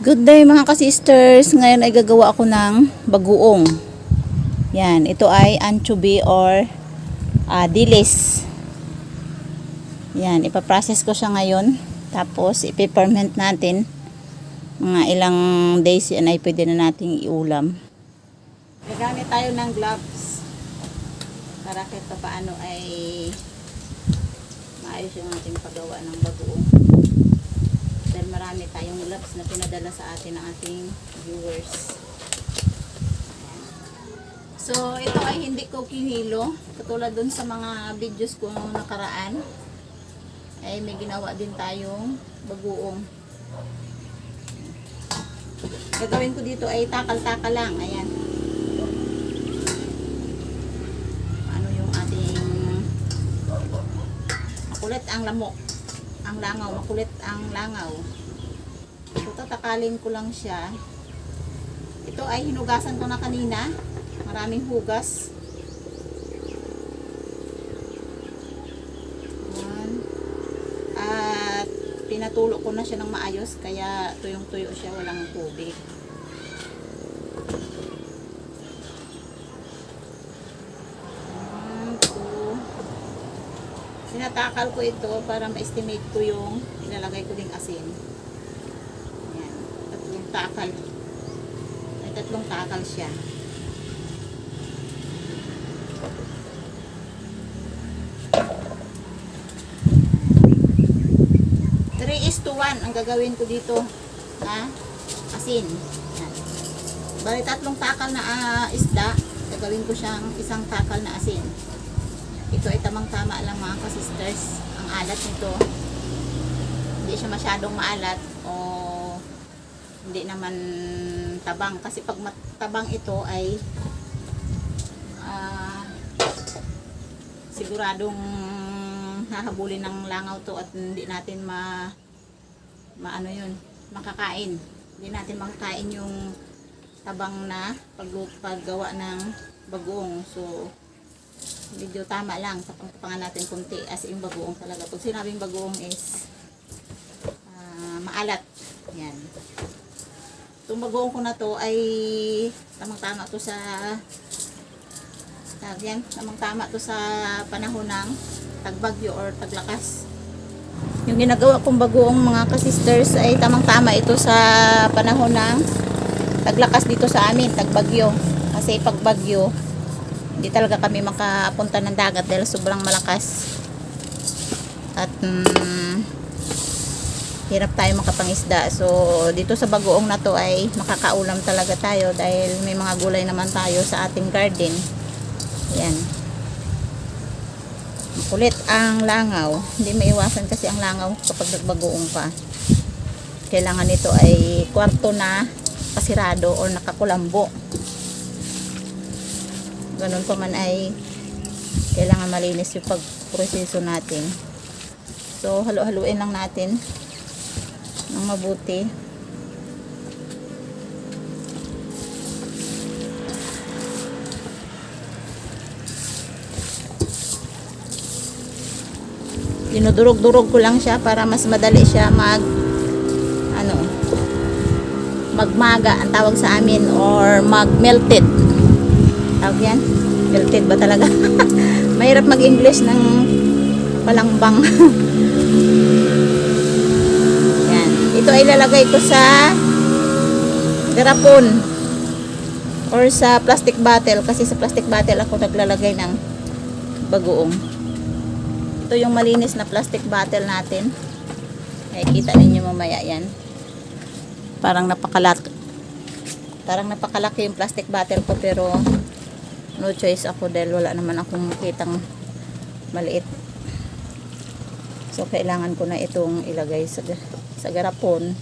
Good day mga ka-sisters. Ngayon ay gagawa ako ng bagoong. Yan, ito ay anchovy or ah, dilis. Yan, ipaprocess ko siya ngayon. Tapos ipiperment natin. Mga ilang days yan ay pwede na nating iulam. Gagamit tayo ng gloves. Para kahit pa paano ay maayos yung ating paggawa ng bagoong dahil marami tayong loves na pinadala sa atin ng ating viewers. So, ito ay hindi ko kinilo. Katulad dun sa mga videos ko nakaraan. Ay may ginawa din tayong bagoong. Gagawin ko dito ay takal-takal lang. Ayan. Ano yung ating makulit ang lamok ang langaw, makulit ang langaw. So, tatakalin ko lang siya. Ito ay hinugasan ko na kanina. Maraming hugas. Ayan. At pinatulo ko na siya ng maayos kaya tuyong-tuyo siya, walang tubig. One, two, Sinatakal ko ito para ma-estimate ko yung ilalagay ko ding asin. Ayan. Tatlong takal. May tatlong takal siya. Three is to one ang gagawin ko dito na asin. Ayan. Bali tatlong takal na ah, isda, gagawin ko siyang isang takal na asin. Ito ay tamang-tama lang mga ka-sisters. Ang alat nito, hindi siya masyadong maalat o hindi naman tabang. Kasi pag matabang ito ay ah, siguradong hahabulin ng langaw to at hindi natin ma maano yun, makakain. Hindi natin makakain yung tabang na pag, paggawa ng bagoong. So, medyo tama lang sa pangkapangan natin kunti as in bagoong talaga. Pag sinabing bagoong is ah, maalat. Yan. Itong bagoong ko na to ay tamang tama to sa tawag yan, tamang tama to sa panahon ng tagbagyo or taglakas. Yung ginagawa kong bagoong mga kasisters ay tamang tama ito sa panahon ng taglakas dito sa amin, tagbagyo. Kasi pag bagyo, hindi talaga kami makapunta ng dagat dahil sobrang malakas. At mm, hirap tayo makapangisda. So dito sa bagoong na to ay makakaulam talaga tayo dahil may mga gulay naman tayo sa ating garden. Yan. Kulit ang langaw. Hindi maiwasan kasi ang langaw kapag nagbagoong ka kailangan nito ay kwarto na kasirado o nakakulambo ganun pa man ay kailangan malinis yung pagproseso natin. So halo-haluin lang natin ng mabuti. Dinudurog-durog ko lang siya para mas madali siya mag ano magmaga ang tawag sa amin or mag melted tawag yan? Melted ba talaga? Mahirap mag english ng palangbang yan. Ito ay lalagay ko sa garapon or sa plastic bottle kasi sa plastic bottle ako naglalagay ng bagoong. Ito yung malinis na plastic bottle natin. Nakikita ninyo mamaya yan. Parang napakalaki parang napakalaki yung plastic bottle ko pero no choice ako dahil wala naman akong kitang maliit. So kailangan ko na itong ilagay sa, sa garapon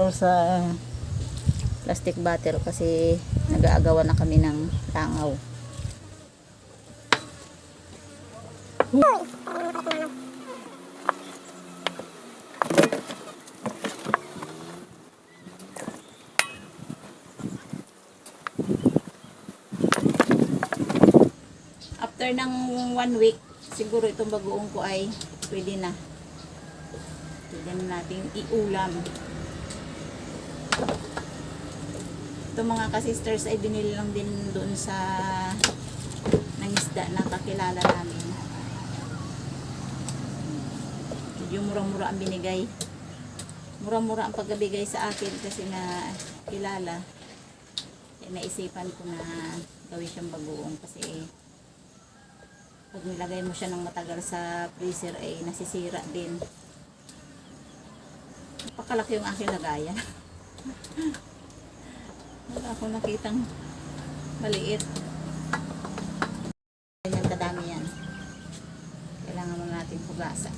o sa plastic bottle kasi nag-aagawan na kami ng langaw after ng one week siguro itong bagoong ko ay pwede na pwede na nating iulam Ito mga ka-sisters ay binili lang din doon sa ng isda na kakilala namin. Medyo mura-mura ang binigay. Mura-mura ang pagbigay sa akin kasi nga kilala. Naisipan ko na gawin siyang bagoong kasi pag nilagay mo siya ng matagal sa freezer ay nasisira din. Napakalaki yung aking lagayan. Wala akong nakitang maliit. Ganyan kadami yan. Kailangan mo natin hugasan.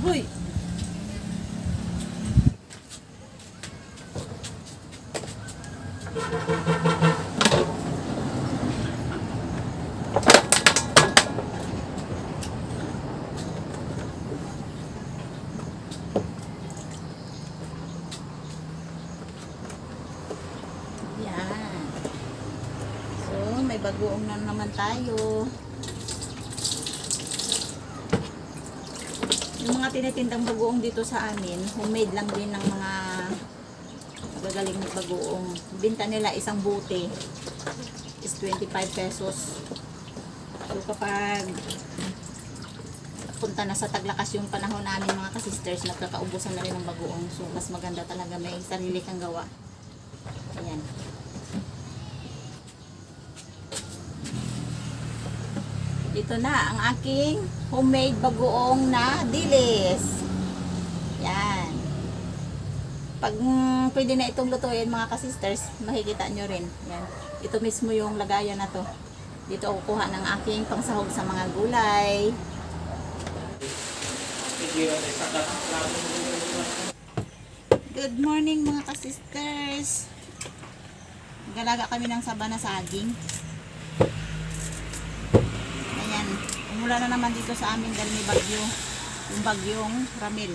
Hoy! Yan. So, may bagoong na naman tayo. Yung mga tinitindang bagoong dito sa amin, homemade lang din ng mga magagaling na bagoong. Binta nila isang bote is 25 pesos. So, kapag punta na sa taglakas yung panahon namin mga kasisters, nagkakaubusan na rin ng bagoong. So, mas maganda talaga may sarili kang gawa. Ayan. Dito na ang aking homemade bagoong na dilis. Yan. Pag mm, pwede na itong lutuin mga kasisters, makikita nyo rin. Yan. Ito mismo yung lagayan na to. Dito ako kuha ng aking pangsahog sa mga gulay. Good morning mga kasisters. Galaga kami ng saba na saging. Ayan. Umula na naman dito sa amin dahil may bagyo. Yung bagyong Ramil.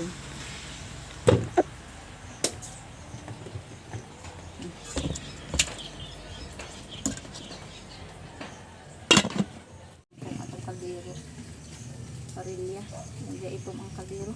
Parilya. Hindi ito mga kaldero.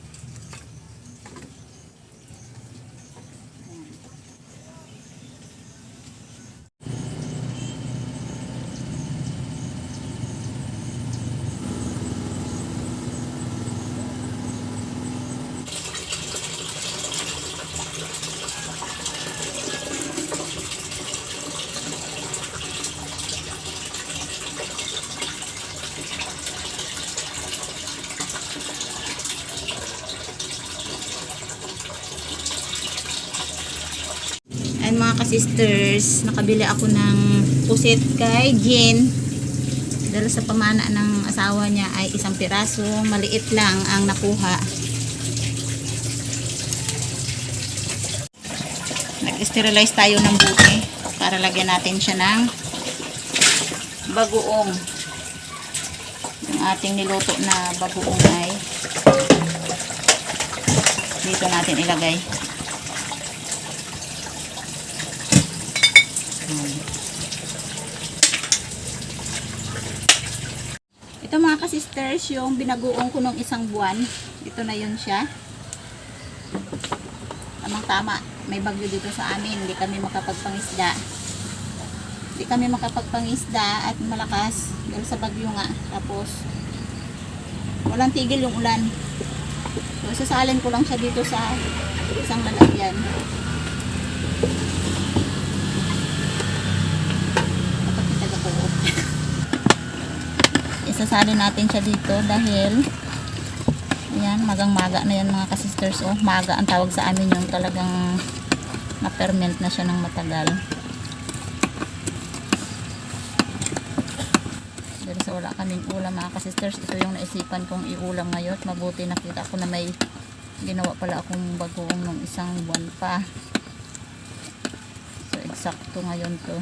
And mga ka-sisters, nakabili ako ng pusit kay Jen. Dahil sa pamana ng asawa niya ay isang piraso, maliit lang ang nakuha. Nag-sterilize tayo ng buti para lagyan natin siya ng bagoong. Yung ating niluto na bagoong ay dito natin ilagay. Ito mga kasisters, yung binagoong ko nung isang buwan. Ito na yun siya. Tamang tama. May bagyo dito sa amin. Hindi kami makapagpangisda. Hindi kami makapagpangisda at malakas. Dahil sa bagyo nga. Tapos, walang tigil yung ulan. So, sasalin ko lang siya dito sa isang lalagyan. Dapat kita ko isasalin natin siya dito dahil ayan, magang maga na yan mga kasisters oh, maga ang tawag sa amin yung talagang na-ferment na siya ng matagal. Dahil sa wala kaming ulam mga kasisters ito yung naisipan kong iulam ngayon mabuti nakita ko na may ginawa pala akong bagoong nung isang buwan pa. So eksakto ngayon to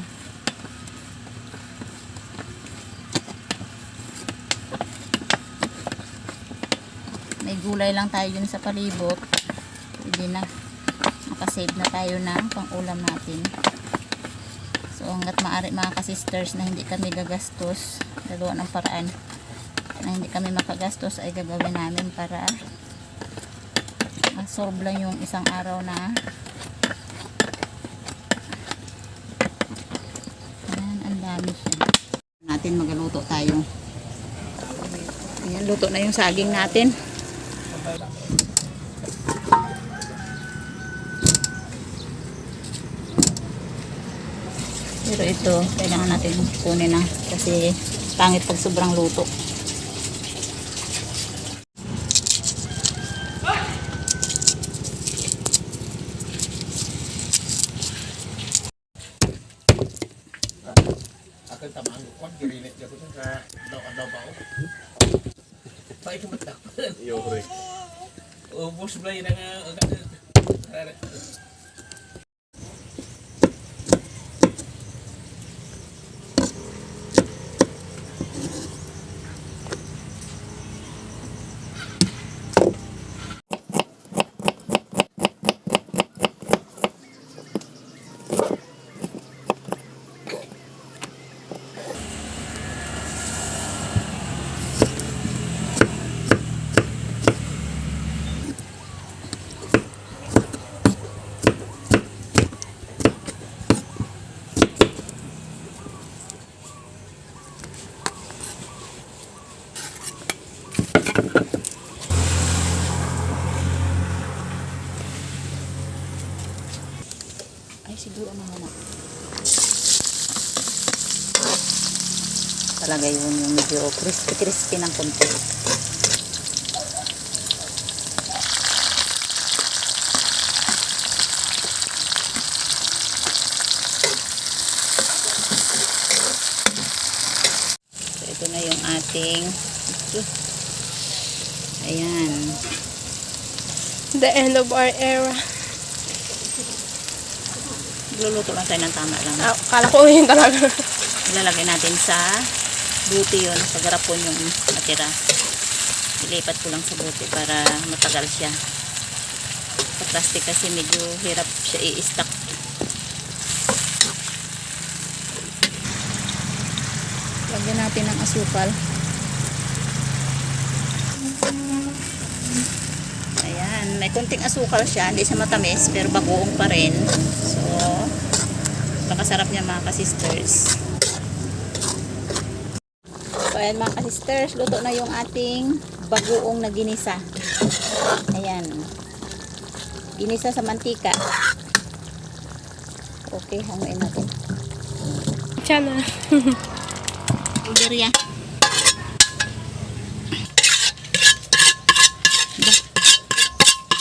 may gulay lang tayo dun sa palibot pwede na nakasave na tayo ng pang ulam natin so hanggat maaari mga kasisters na hindi kami gagastos gagawa ng paraan na hindi kami makagastos ay gagawin namin para masolve lang yung isang araw na Ayan, ang dami siya. Natin magaluto tayo. Ayan, luto na yung saging natin. Pero ito, kailangan natin kunin na kasi pangit pag sobrang luto. akan tamang kwan girinet ko sa daw daw ba pa ito matak yo re ubos blay na nga Ay, siguro na muna. Talaga yun yung medyo crispy-crispy ng konti. So, ito na yung ating Ayan. The end of our era. Luluto lang tayo ng tama lang. Ah, kala ko yun talaga. Ilalagay natin sa buti yun. Sa garapon yung natira. Ilipat ko lang sa buti para matagal siya. Sa plastic kasi medyo hirap siya i-stack. Lagyan natin ng asukal. Ayan, may konting asukal siya. Hindi siya matamis, pero bagoong pa rin. So, Pakasarap niya mga ka-sisters. Ayan mga ka-sisters, luto na yung ating bagoong na ginisa. Ayan. Ginisa sa mantika. Okay, hanguin natin. Channel. Iberya.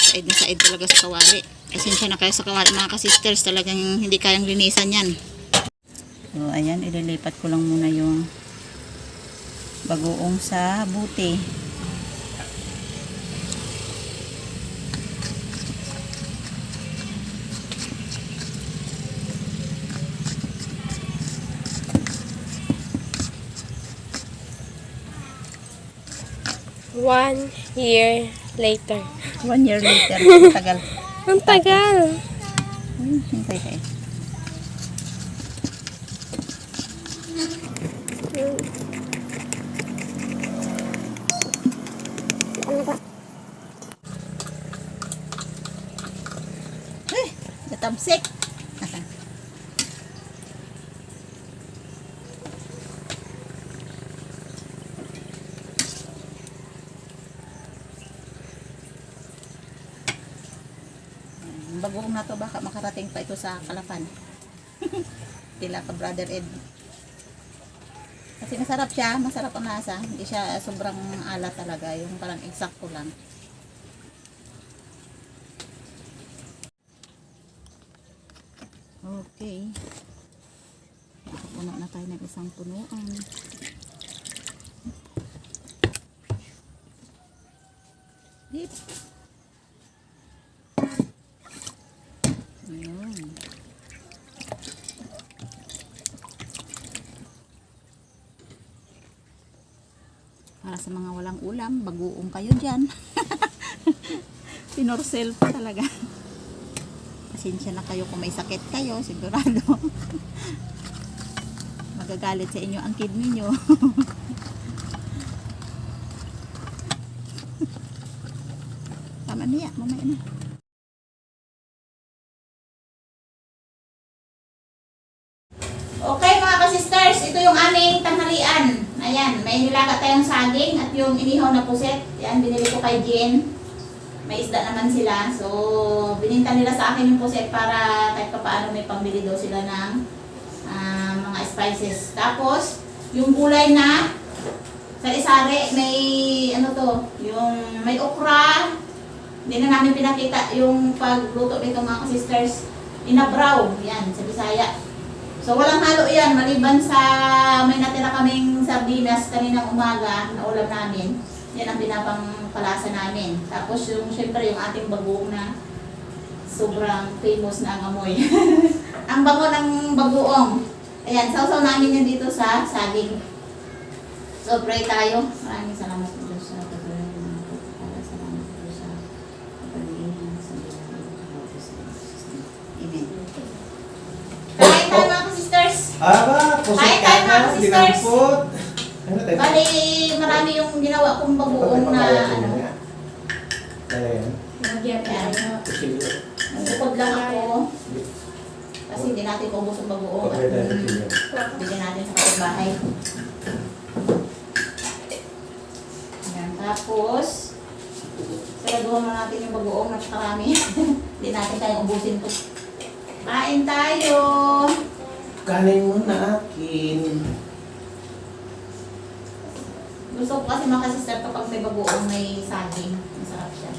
Side na side talaga sa kawali. Esensya na kayo sa kawali mga ka-sisters. Talagang hindi kayang linisan yan. So, ayan. Ililipat ko lang muna yung bagoong sa buti. One year later. One year later. Tagal. Ang tagal. Hmm, hintay kayo. Eh, natamsik. Ang bagong na to baka makarating pa ito sa Kalapan. Tila ka brother Ed. Kasi masarap siya, masarap ang lasa. Hindi siya sobrang alat talaga, yung parang eksakto lang. Okay. Puno na tayo ng isang punuan. Hip. Ayun. Para sa mga walang ulam, bagoong kayo dyan. Pinorsel pa talaga. Pasensya na kayo kung may sakit kayo, sigurado. Magagalit sa inyo ang kidney nyo. Tama Mamaya, mamaya na. Okay mga ka-sisters, ito yung aming tanghalian. Ayan, may nilaga tayong saging at yung inihaw na puset. Yan, binili ko kay Jen. May isda naman sila. So, bininta nila sa akin yung puset para kahit pa paano may pambili daw sila ng ah, mga spices. Tapos, yung gulay na sa isari, may ano to, yung may okra. Hindi na namin pinakita yung pagluto nito mga ka-sisters. Inabraw, yan, sa Bisaya. So walang halo yan, maliban sa may natira kaming sardinas kaninang umaga na ulam namin. Yan ang pinapang palasa namin. Tapos yung syempre yung ating bagoong na sobrang famous na ang amoy. ang bango ng bagoong. Ayan, sausaw namin yan dito sa saging. So pray tayo. Maraming salamat po Diyos sa pagkakas ng mga. Salamat po sa sa Amen. Kain tayo mga sisters. Aba, Kain ka na, mga sisters. dinampot. Ano tayo? Bali, marami yung ginawa kong bagoong na ano. Nagyan tayo. Kusilyo. Bukod lang ako. Kasi hindi natin maubos ang bagoong. At bigyan natin sa kapitbahay. Ayan, tapos, saraduhan na natin yung bagoong na karami. Hindi natin kayang ubusin to. Kain tayo! Kanin mo na akin. Gusto ko kasi makasister kapag may bagoong may saging. Masarap siya.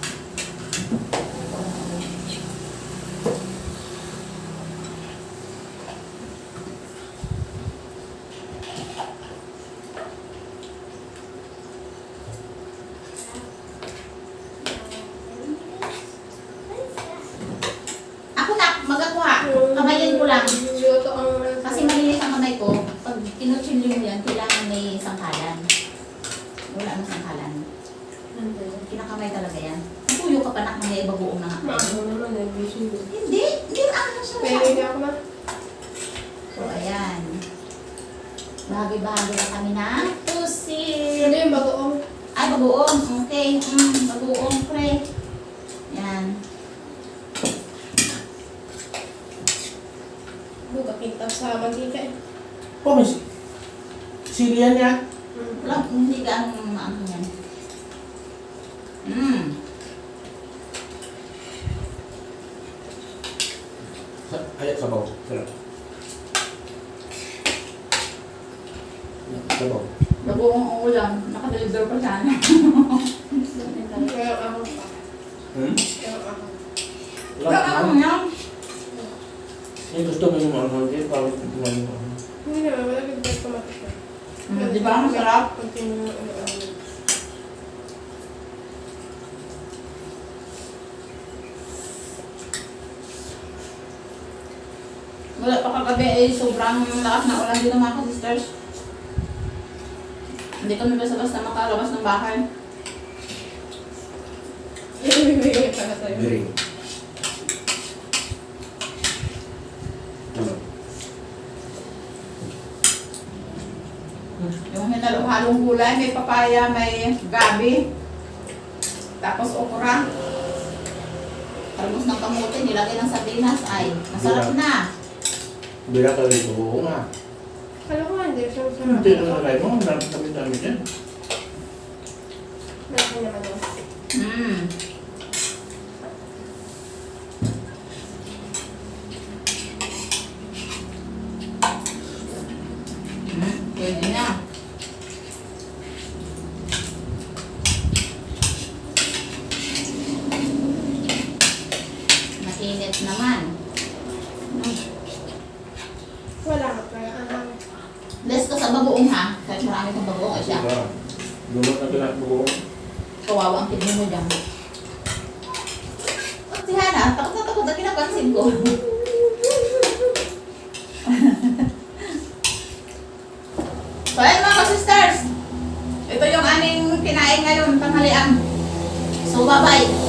Ako na, magakuha. Kamayin ko lang. Luto ang Kasi malinis ang kamay ko. Pag kinutsilyo mo yan, kailangan may sangkalan. Wala nang sangkalan. Kinakamay talaga yan. Tuyo ka pa na kung may bagoong na nga. Maano naman, nag-vision yun. Hindi, hindi ano na siya. Pero hindi ako na. So, ayan. Bahagi-bahagi na kami na pusit. Ano yung bagoong? Ay, bagoong. Okay. Mm, bagoong, pre. Yan. Buka kita sa mantika eh. Oh, may si- silian yan. Wala, hindi ka ang ano yan. Mm. Ayat. Sabaw. Bagoong ulam. Nakadeliver pa sana. Kaya ako pa. Hmm? Kaya ako. Ano naman. yan. Eh, gusto mo yung ano, hindi parang kumain mo. Hindi naman, wala bigyan ko matika. Mm, di ba? Masarap. Continue ano ano. Wala pa kagabi eh, sobrang lakas na ulan dito mga sisters. Hindi kami basta-basta makalabas ng bahay. Ibibigay para sa'yo. Biring. Ano? Yung hinalo-halong gulay, may papaya, may gabi. Tapos okra. Talmos ng kamote, nilagay ng sardinas. Ay, masarap na. Bila ka rin oo nga. Alam ko hindi, sarap. Hindi na nalagay mo, dami-dami dyan. Laki naman yun. Mm. Mm, pwede na. Mainit naman. Mm. Wala ka kaya ano. Less ka sa bagoong ha. Kahit marami kang bagoong ay siya. Diba? Lumot na pinagbuo. Kawawa ang kidney mo dyan. Oh, si Hana, takot na takot na pinapansin ko. so ayun mga sisters. Ito yung aming kinain ngayon, tanghalian. So bye-bye.